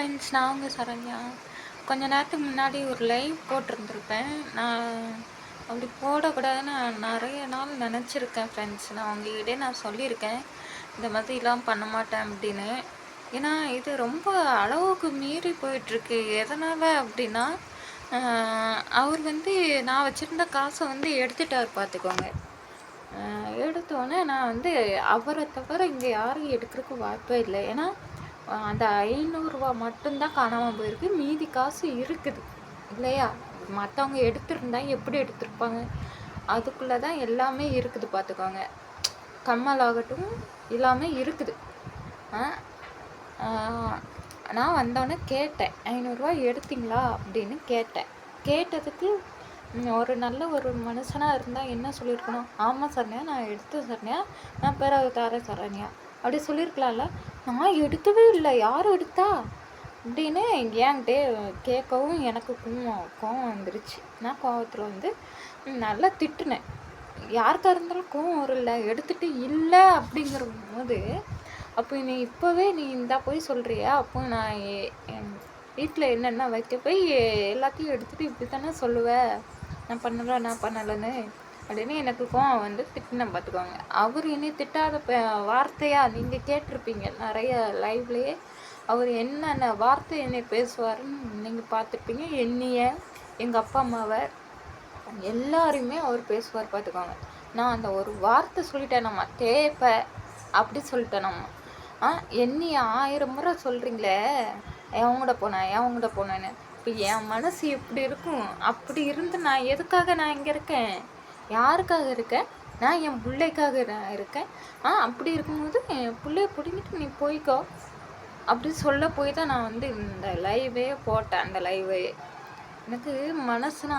Friends நான் உங்கள் சரண்யா. கொஞ்ச நேரத்துக்கு முன்னாடி ஒரு லைவ் போட்டிருந்துருப்பேன். நான் அப்படி போடக்கூடாதுன்னு நான் நிறைய நாள் நினச்சிருக்கேன் ஃப்ரெண்ட்ஸ் நான் உங்ககிட்டே நான் சொல்லியிருக்கேன். இந்த மாதிரிலாம் பண்ண மாட்டேன் அப்படின்னு. ஏன்னா இது ரொம்ப அளவுக்கு மீறி போயிட்டுருக்கு. எதனால் அப்படின்னா அவர் வந்து நான் வச்சுருந்த காசை வந்து எடுத்துட்டார் பார்த்துக்கோங்க. எடுத்தோடனே நான் வந்து அவரை தவிர இங்கே யாரும் எடுக்கிறதுக்கு வாய்ப்பே இல்லை. ஏன்னா அந்த ஐநூறுரூவா மட்டும்தான் காணாமல் போயிருக்கு. மீதி காசு இருக்குது. இல்லையா? மற்றவங்க எடுத்திருந்தா எப்படி எடுத்திருப்பாங்க? அதுக்குள்ளே தான் எல்லாமே இருக்குது பார்த்துக்கோங்க கம்மல் ஆகட்டும் எல்லாமே இருக்குது. நான் வந்தோடனே கேட்டேன் ஐநூறுரூவா எடுத்தீங்களா அப்படின்னு கேட்டேன். கேட்டதுக்கு ஒரு நல்ல ஒரு மனுஷனாக இருந்தால் என்ன சொல்லியிருக்கணும்? ஆமாம் சரண்யா நான் எடுத்து சரண்யா. நான் பேராவது தரேன் சரண்யா. அப்படி சொல்லியிருக்கலாம்ல? நான் எடுக்கவே இல்லை. யார் எடுத்தா? அப்படின்னு என்கிட்டே கேட்கவும் எனக்கு கோவம் கோவம் வந்துருச்சு. நான் கோவத்தில் வந்து நல்லா திட்டுனேன். யாருக்காக இருந்தாலும் கோவம் வரல எடுத்துகிட்டு இல்லை. அப்படிங்கிற போது அப்போ நீ இப்போவே நீ இந்தா போய் சொல்கிறியா அப்போ நான் வீட்டில் என்னென்ன வைக்க போய் எல்லாத்தையும் எடுத்துகிட்டு இப்படி தானே சொல்லுவேன் நான் பண்ணலை நான் பண்ணலைன்னு. அப்படின்னு எனக்கு கோவம் வந்து திட்டினேன் பார்த்துக்கோங்க. அவர் இனி திட்டாத வார்த்தையாக நீங்கள் கேட்டிருப்பீங்க. நிறைய லைவ்லேயே அவர் என்னென்ன வார்த்தை என்னை பேசுவாருன்னு நீங்கள் பார்த்துருப்பீங்க. என்னைய எங்கள் அப்பா அம்மாவை எல்லாருமே அவர் பேசுவார் பார்த்துக்கோங்க. நான் அந்த ஒரு வார்த்தை சொல்லிட்டேன் நம்ம தேப்ப அப்படி சொல்லிட்டேன் நம்ம. ஆ என்னைய ஆயிரம் முறை சொல்கிறீங்களே எவங்கூட போனேன் எவங்கூட போனேன்னு. இப்போ என் மனசு எப்படி இருக்கும். அப்படி இருந்து நான் எதுக்காக நான் இங்கே இருக்கேன்? யாருக்காக இருக்கேன் நான் என் பிள்ளைக்காக நான் இருக்கேன். ஆ அப்படி இருக்கும்போது என் பிள்ளைய பிடிங்கிட்டு நீ போய்க்கோ. அப்படி சொல்ல போய் தான் நான் வந்து இந்த லைவே போட்டேன். அந்த லைவே எனக்கு மனசுனா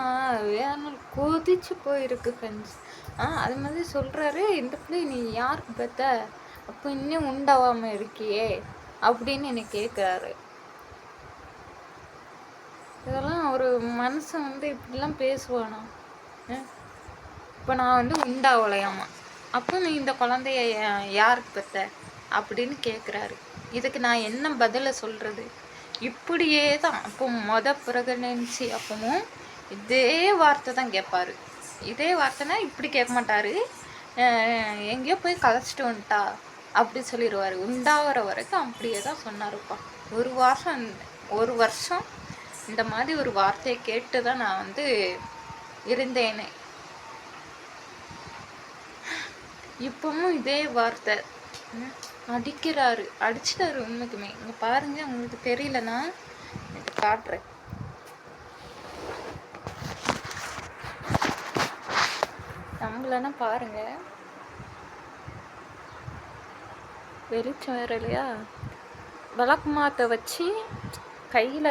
வேணும் கொதிச்சு போயிருக்கு ஃப்ரெண்ட்ஸ் ஆ அது மாதிரி சொல்கிறாரு இந்த பிள்ளை நீ யாருக்கு பெத்த? அப்போ இன்னும் உண்டாகாமல் இருக்கியே அப்படின்னு என்னை கேட்குறாரு இதெல்லாம் ஒரு மனுஷன் வந்து இப்படிலாம் பேசுவானா? இப்போ நான் வந்து உண்டாவலையாமா அப்போ நீ இந்த குழந்தைய யாருக்கு பெத்த? அப்படின்னு கேட்குறாரு இதுக்கு நான் என்ன பதிலை சொல்கிறது இப்படியே தான் அப்போ மொத பிரகனன்சி அப்பவும் இதே வார்த்தை தான் கேட்பாரு இதே வார்த்தைனா இப்படி கேட்க மாட்டார். எங்கேயோ போய் கதைச்சிட்டு வந்துட்டா அப்படி சொல்லிடுவார் உண்டாகிற வரைக்கும் அப்படியே தான் சொன்னாருப்பா. ஒரு வாரம் ஒரு வருஷம் இந்த மாதிரி ஒரு வார்த்தையை கேட்டு தான் நான் வந்து இருந்தேனே. இப்பவும் இதே வார்த்தை. அடிக்கிறாரு. அடிச்சிட்டாரு உண்மைக்குமே. இங்கே பாருங்க உங்களுக்கு தெரியலன்னா காட்டுறேன். நம்மளனா பாருங்க. வெளிச்சம் வேற இல்லையா? விளக்கு மாத்த வச்சு கையில்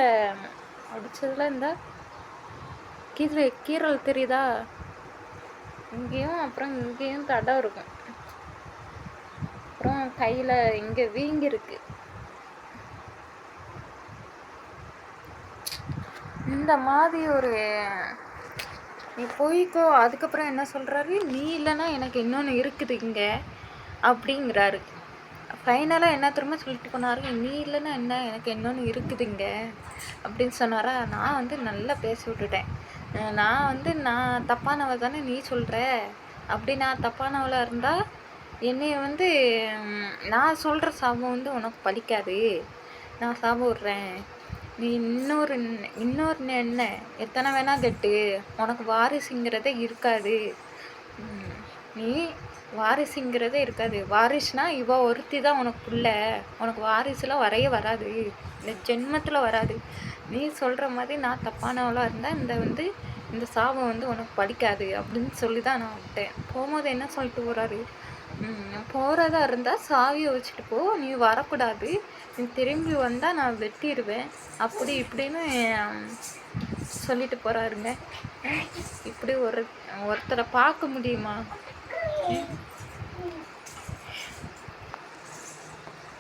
அடிச்சதுல இந்த கீரை கீரல் தெரியுதா? இங்கேயும் அப்புறம் இங்கேயும் தடம் இருக்கும். அப்புறம் கையில் இங்கே வீங்கிருக்கு. இந்த மாதிரி ஒரு நீ போய்க்கோ அதுக்கப்புறம் என்ன சொல்கிறாரு நீ இல்லைன்னா எனக்கு இன்னொன்று இருக்குது இங்கே அப்படிங்கிறாரு. ஃபைனலாக என்ன திரும்ப சொல்லிட்டு போனாரு? நீ இல்லைன்னா என்ன? எனக்கு இன்னொன்று இருக்குது இங்கே அப்படின்னு சொன்னாரா? நான் வந்து நல்லா பேசி விட்டுட்டேன். நான் வந்து நான் தப்பானவ தானே நீ சொல்கிற அப்படி நான் தப்பானவளாக இருந்தால் என்னைய வந்து நான் சொல்கிற சாபம் வந்து உனக்கு பலிக்காது. நான் சாபம் விட்றேன். நீ இன்னொரு இன்னொரு என்ன? எத்தனை வேணால் கெட்டு. உனக்கு வாரிசுங்கிறதே இருக்காது. நீ வாரிசுங்கிறதே இருக்காது. வாரிசுனா இவ ஒருத்தி தான் உனக்கு பிள்ளை. உனக்கு வாரிசுலாம் வரைய வராது. இந்த ஜென்மத்தில் வராது. நீ சொல்கிற மாதிரி நான் தப்பானவளாக இருந்தால் இந்த வந்து இந்த சாபம் வந்து உனக்கு படிக்காது அப்படின்னு சொல்லி தான் நான் விட்டேன். போகும்போது என்ன சொல்லிட்டு போகிறாரு போகிறதா இருந்தால் சாவியை வச்சுட்டு போ நீ வரக்கூடாது. நீ திரும்பி வந்தால் நான் வெட்டிடுவேன். அப்படி இப்படின்னு சொல்லிட்டு போகிறாருங்க இப்படி ஒரு ஒருத்தரை பார்க்க முடியுமா?